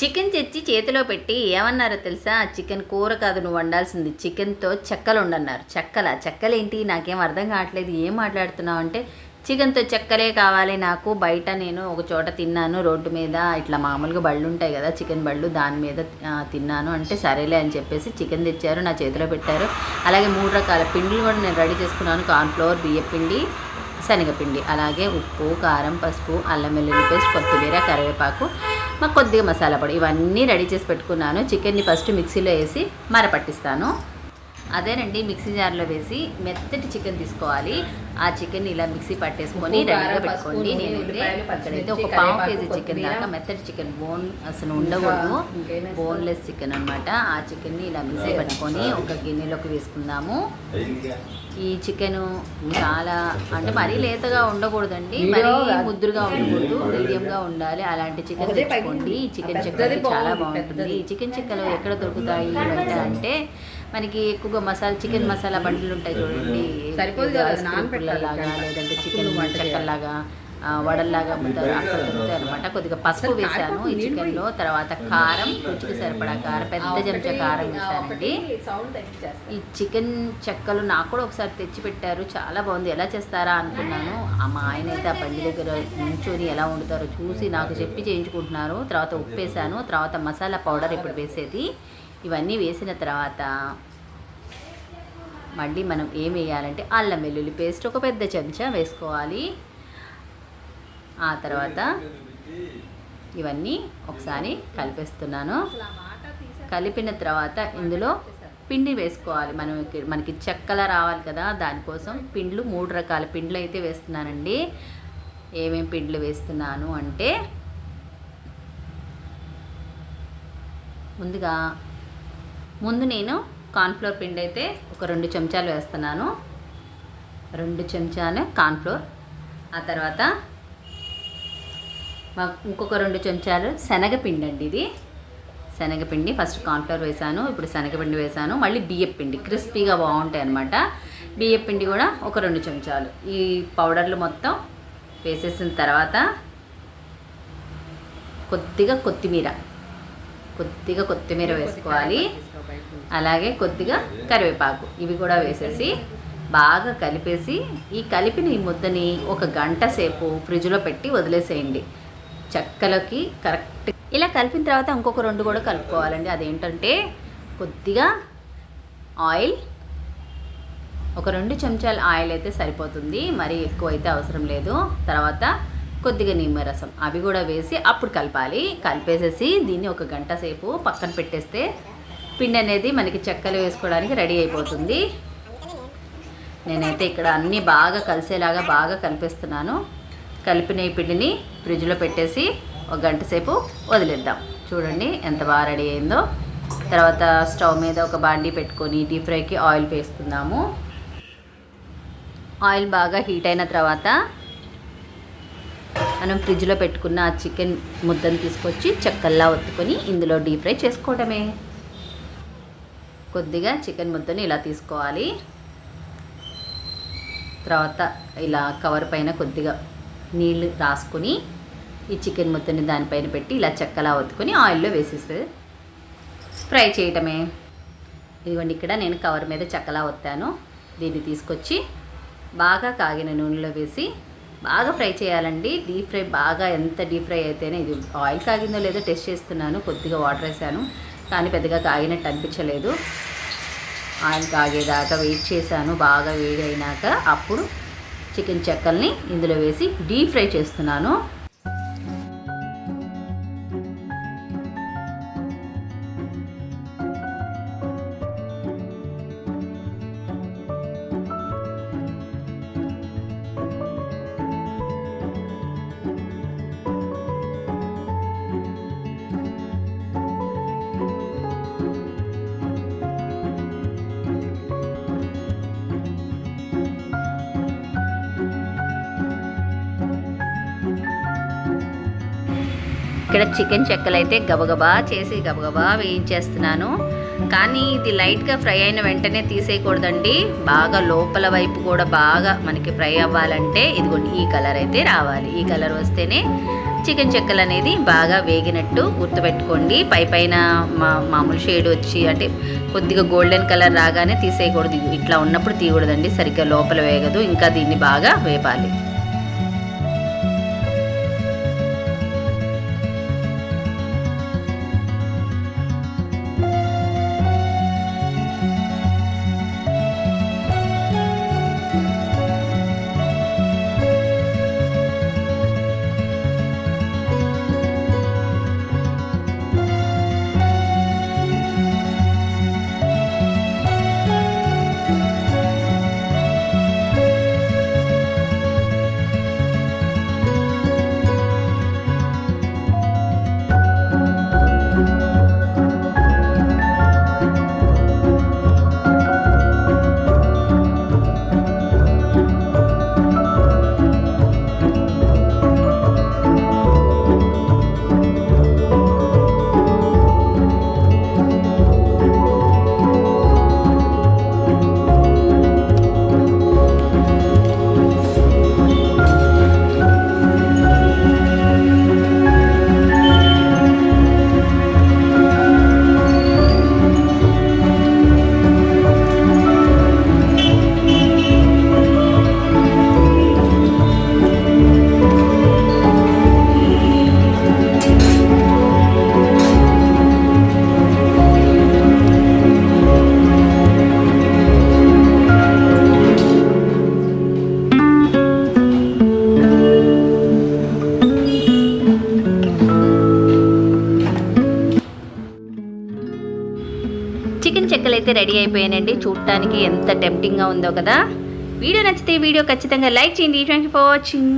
Chicken తెచ్చి చేతిలో పెట్టి ఏమన్నారో తెలుసా? చికెన్ కూర కాదు నువ్వు వండాల్సింది చికెన్తో చెక్కలు ఉండన్నారు చెక్కల? చెక్కలేంటి? నాకేం అర్థం కావట్లేదు. ఏం మాట్లాడుతున్నావు అంటే చికెన్తో చెక్కలే కావాలి నాకు. బయట నేను ఒక చోట తిన్నాను రోడ్డు మీద ఇట్లా మామూలుగా బళ్ళు ఉంటాయి కదా చికెన్ బళ్ళు దాని మీద తిన్నాను అంటే సరేలే అని చెప్పేసి చికెన్ తెచ్చారు నా చేతిలో పెట్టారు. అలాగే మూడు రకాల పిండిలు కూడా నేను రెడీ చేసుకున్నాను. కార్న్ఫ్లవర్ బియ్య పిండి శనగపిండి అలాగే ఉప్పు కారం పసుపు అల్లం వెల్లుల్లి పేస్ట్ కొత్తిమీర కరివేపాకు మాకు కొద్దిగా మసాలా పొడి. ఇవన్నీ రెడీ చేసి పెట్టుకున్నాను. చికెన్ని ఫస్ట్ మిక్సీలో వేసి మరపట్టిస్తాను. అదేనండి మిక్సీ జార్లో వేసి మెత్తటి చికెన్ తీసుకోవాలి. ఆ చికెన్ ఇలా మిక్సీ పట్టేసుకొని రెడీగా పెట్టుకోండి. నేనైతే ఇక్కడైతే ఒక పావు కేజీ చికెన్. దాకా మెత్తటి చికెన్ బోన్ అసలు ఉండకూడదు? బోన్లెస్ చికెన్ అన్నమాట. ఆ చికెన్ని ఇలా మిక్సీ పట్టుకొని ఒక గిన్నెలోకి వేసుకుందాము. ఈ చికెన్ చాలా అంటే మరీ లేతగా ఉండకూడదండి. మరీ ముద్దురుగా ఉండకూడదు. మీడియంగా ఉండాలి. అలాంటి చికెన్ తెచ్చుకోండి. ఈ చికెన్ చెక్కలు చాలా బాగుంది, బాగుంటుంది. ఈ చికెన్ చెక్కలు ఎక్కడ దొరుకుతాయి అంటే మనకి ఎక్కువగా మసాలా చికెన్ మసాలా బండ్లు ఉంటాయి చూడండి. నానబెట్టాలి పుల్లలాగా ఇంకా. లేదంటే చికెన్ ఆ, వడల్లాగా అమ్ముతారు అక్కడ దొరుకుతాయి అనమాట కొద్దిగా పసుపు వేసాను ఈ కారిపోతుంది, చికెన్లో తర్వాత కారం రుచికి సరిపడా కారం పెద్ద చెంచా కారం వేసానండి. ఈ చికెన్ చెక్కలు నాకు కూడా ఒకసారి తెచ్చి పెట్టారు. చాలా బాగుంది. ఎలా చేస్తారా అనుకున్నాను. ఆ మా ఆయన అయితే ఆ బండి దగ్గర నుంచొని ఎలా వండుతారో చూసి నాకు చెప్పి చేయించుకుంటున్నారు. తర్వాత ఉప్పు వేసాను. తర్వాత మసాలా పౌడర్ ఇప్పుడు వేసేది. ఇవన్నీ వేసిన తర్వాత మళ్ళీ మనం ఏం వేయాలంటే అల్లం వెల్లుల్లి పేస్ట్ ఒక పెద్ద చెంచా వేసుకోవాలి. ఆ తర్వాత ఇవన్నీ ఒకసారి కలిపేస్తున్నాను. కలిపిన తర్వాత ఇందులో పిండి వేసుకోవాలి. మనం మనకి చెక్కల రావాలి కదా దానికోసం పిండ్లు మూడు రకాల పిండ్లు అయితే వేస్తున్నానండి. ఏమేం పిండ్లు వేస్తున్నాను అంటే ముందుగా ముందు నేను కార్న్ఫ్లోర్ పిండి అయితే ఒక రెండు చెంచాలు వేస్తున్నాను. రెండు చెంచాలు కార్న్ఫ్లోర్. ఆ తర్వాత మాకు ఇంకొక రెండు చెంచాలు శనగపిండి అండి ఇది. శనగపిండి ఫస్ట్ కార్న్ఫ్లవర్ వేసాను ఇప్పుడు శనగపిండి వేసాను మళ్ళీ బియ్యం పిండి. క్రిస్పీగా బాగుంటాయి అనమాట బియ్యం పిండి కూడా ఒక రెండు చెంచాలు. ఈ పౌడర్లు మొత్తం వేసేసిన తర్వాత కొద్దిగా కొత్తిమీర. కొద్దిగా కొత్తిమీర వేసుకోవాలి. అలాగే కొద్దిగా కరివేపాకు. ఇవి కూడా వేసేసి బాగా కలిపేసి ఈ కలిపిన ఈ ముద్దని ఒక గంట సేపు ఫ్రిడ్జ్లో పెట్టి వదిలేసేయండి. చెక్కలకి కరెక్ట్ ఇలా కలిపిన తర్వాత ఇంకొక రెండు కూడా కలుపుకోవాలండి. అదేంటంటే కొద్దిగా ఆయిల్ ఒక రెండు చెంచాల ఆయిల్ అయితే సరిపోతుంది. మరి ఎక్కువ అయితే అవసరం లేదు. తర్వాత కొద్దిగా నిమ్మరసం అవి కూడా వేసి అప్పుడు కలపాలి. కలిపేసేసి దీన్ని ఒక గంట సేపు పక్కన పెట్టేస్తే పిండి అనేది మనకి చెక్కలు వేసుకోవడానికి రెడీ అయిపోతుంది. నేనైతే ఇక్కడ అన్నీ బాగా కలిసేలాగా బాగా కలిపేస్తున్నాను. కలిపిన ఈ పిండిని ఫ్రిడ్జ్లో పెట్టేసి ఒక గంట సేపు వదిలేద్దాం. చూడండి ఎంత బాగా రెడీ అయిందో. తర్వాత స్టవ్ మీద ఒక బాండీ పెట్టుకొని డీప్ ఫ్రైకి ఆయిల్ వేసుకుందాము ఆయిల్ బాగా హీట్ అయిన తర్వాత మనం ఫ్రిడ్జ్లో పెట్టుకున్న ఆ చికెన్ ముద్దను తీసుకొచ్చి చెక్కల్లా ఒత్తుకొని ఇందులో డీప్ ఫ్రై చేసుకోవడమే. కొద్దిగా చికెన్ ముద్దని ఇలా తీసుకోవాలి. తర్వాత ఇలా కవర్ పైన కొద్దిగా నీళ్ళు రాసుకొని ఈ చికెన్ ముద్దని దానిపైన పెట్టి ఇలా చెక్కలా ఒత్తుకొని ఆయిల్లో వేసేస్తే ఫ్రై చేయటమే. ఇదిగోండి ఇక్కడ నేను కవర్ మీద చెక్కలా ఒత్తాను. దీన్ని తీసుకొచ్చి బాగా కాగిన నూనెలో వేసి బాగా ఫ్రై చేయాలండి. డీప్ ఫ్రై బాగా ఎంత డీప్ ఫ్రై అయితేనే ఇది ఆయిల్ కాగిందో లేదో టెస్ట్ చేస్తున్నాను. కొద్దిగా వాటర్ వేసాను. కానీ పెద్దగా కాగినట్టు అనిపించలేదు. ఆయిల్ కాగేదాకా వెయిట్ చేశాను. బాగా వేడి అయినాక అప్పుడు చికెన్ చెక్కల్ని ఇందులో వేసి డీప్ ఫ్రై చేస్తున్నాను. ఇక్కడ చికెన్ చెక్కలు అయితే గబగబా చేసి గబగబా వేయించేస్తున్నాను. కానీ ఇది లైట్గా ఫ్రై అయిన వెంటనే తీసేయకూడదండి. బాగా లోపల వైపు కూడా బాగా మనకి ఫ్రై అవ్వాలంటే ఇదిగోండి ఈ కలర్ అయితే రావాలి. ఈ కలర్ వస్తేనే చికెన్ చెక్కలు అనేది బాగా వేగినట్టు గుర్తుపెట్టుకోండి. పై పైన మా మామూలు షేడ్ వచ్చి అంటే కొద్దిగా గోల్డెన్ కలర్ రాగానే తీసేయకూడదు. ఇట్లా ఉన్నప్పుడు తీయకూడదండి. సరిగ్గా లోపల వేగదు. ఇంకా దీన్ని బాగా వేపాలి. అయితే రెడీ అయిపోయానండి. చూడటానికి ఎంత టెంప్టింగ్గా ఉందో కదా. వీడియో నచ్చితే వీడియో ఖచ్చితంగా లైక్ చేయండి. Thank you for watching